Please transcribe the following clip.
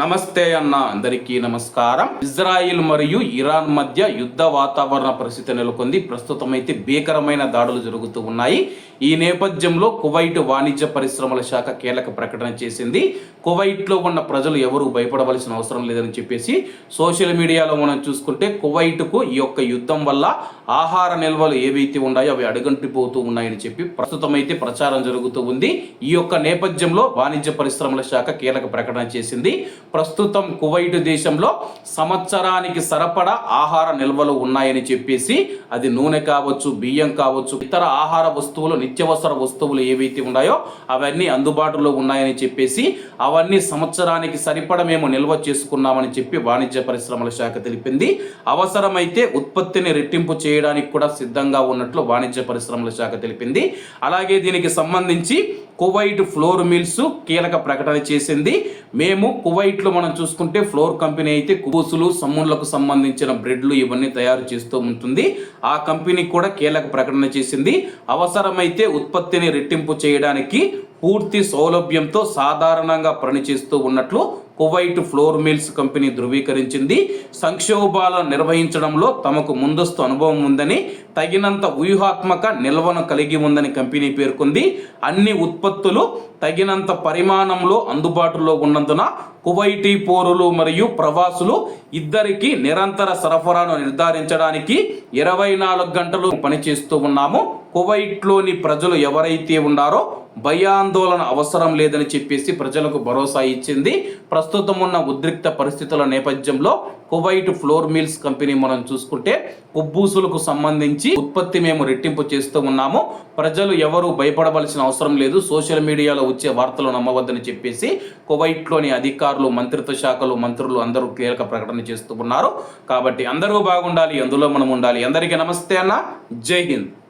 నమస్తే అన్న అందరికీ నమస్కారం. ఇజ్రాయిల్ మరియు ఇరాన్ మధ్య యుద్ధ వాతావరణ పరిస్థితి నెలకొంది. ప్రస్తుతం అయితే భీకరమైన దాడులు జరుగుతూ ఉన్నాయి. ఈ నేపథ్యంలో కువైట్ వాణిజ్య పరిశ్రమల శాఖ కీలక ప్రకటన చేసింది. కువైట్లో ఉన్న ప్రజలు ఎవరు భయపడవలసిన అవసరం లేదని చెప్పేసి సోషల్ మీడియాలో మనం చూసుకుంటే కువైట్కు ఈ యొక్క యుద్ధం వల్ల ఆహార నిల్వలు ఏవైతే ఉన్నాయో అవి అడుగంటిపోతూ ఉన్నాయని చెప్పి ప్రస్తుతం అయితే ప్రచారం జరుగుతూ ఉంది. ఈ యొక్క నేపథ్యంలో వాణిజ్య పరిశ్రమల శాఖ కీలక ప్రకటన చేసింది. ప్రస్తుతం కువైట్ దేశంలో సంవత్సరానికి సరిపడా ఆహార నిల్వలు ఉన్నాయని చెప్పేసి అది నూనె కావచ్చు బియ్యం కావచ్చు ఇతర ఆహార వస్తువులు నిత్యవసర వస్తువులు ఏవైతే ఉన్నాయో అవన్నీ అందుబాటులో ఉన్నాయని చెప్పేసి అవన్నీ సంవత్సరానికి సరిపడ మేము నిల్వ చేసుకున్నామని చెప్పి వాణిజ్య పరిశ్రమల శాఖ తెలిపింది. అవసరమైతే ఉత్పత్తిని రెట్టింపు చేయడానికి కూడా సిద్ధంగా ఉన్నట్లు వాణిజ్య పరిశ్రమల శాఖ తెలిపింది. అలాగే దీనికి సంబంధించి కువైట్ ఫ్లోర్ మిల్స్ కీలక ప్రకటన చేసింది. మేము కువైట్లో మనం చూసుకుంటే ఫ్లోర్ కంపెనీ అయితే కుబూసులు సమ్మున్లకు సంబంధించిన బ్రెడ్లు ఇవన్నీ తయారు చేస్తూ ఉంటుంది. ఆ కంపెనీ కూడా కీలక ప్రకటన చేసింది. అవసరమైతే ఉత్పత్తిని రెట్టింపు చేయడానికి పూర్తి సౌలభ్యంతో సాధారణంగా పనిచేస్తూ ఉన్నట్లు కువైట్ ఫ్లోర్ మిల్స్ కంపెనీ ధృవీకరించింది. సంక్షోభాలను నిర్వహించడంలో తమకు ముందస్తు అనుభవం ఉందని తగినంత వ్యూహాత్మక నిల్వను కలిగి ఉందని కంపెనీ పేర్కొంది. అన్ని ఉత్పత్తులు తగినంత పరిమాణంలో అందుబాటులో ఉన్నందున కువైటీ పౌరులు మరియు ప్రవాసులు ఇద్దరికి నిరంతర సరఫరాను నిర్ధారించడానికి ఇరవై నాలుగు గంటలు పనిచేస్తూ ఉన్నాము. కువైట్లోని ప్రజలు ఎవరైతే ఉన్నారో భయాందోళన అవసరం లేదని చెప్పేసి ప్రజలకు భరోసా ఇచ్చింది. ప్రస్తుతం ఉన్న ఉద్రిక్త పరిస్థితుల నేపథ్యంలో కువైట్ ఫ్లోర్ మిల్స్ కంపెనీ మనం చూసుకుంటే కుబ్బూసులకు సంబంధించి ఉత్పత్తి మేము రెట్టింపు చేస్తూ ఉన్నాము. ప్రజలు ఎవరు భయపడవలసిన అవసరం లేదు. సోషల్ మీడియాలో వచ్చే వార్తలు నమ్మవద్దని చెప్పేసి కువైట్లోని అధికారులు మంత్రిత్వ శాఖలు మంత్రులు అందరూ కీలక ప్రకటన చేస్తూ ఉన్నారు. కాబట్టి అందరూ బాగుండాలి అందులో మనం ఉండాలి. అందరికీ నమస్తే అన్న. జై హింద్.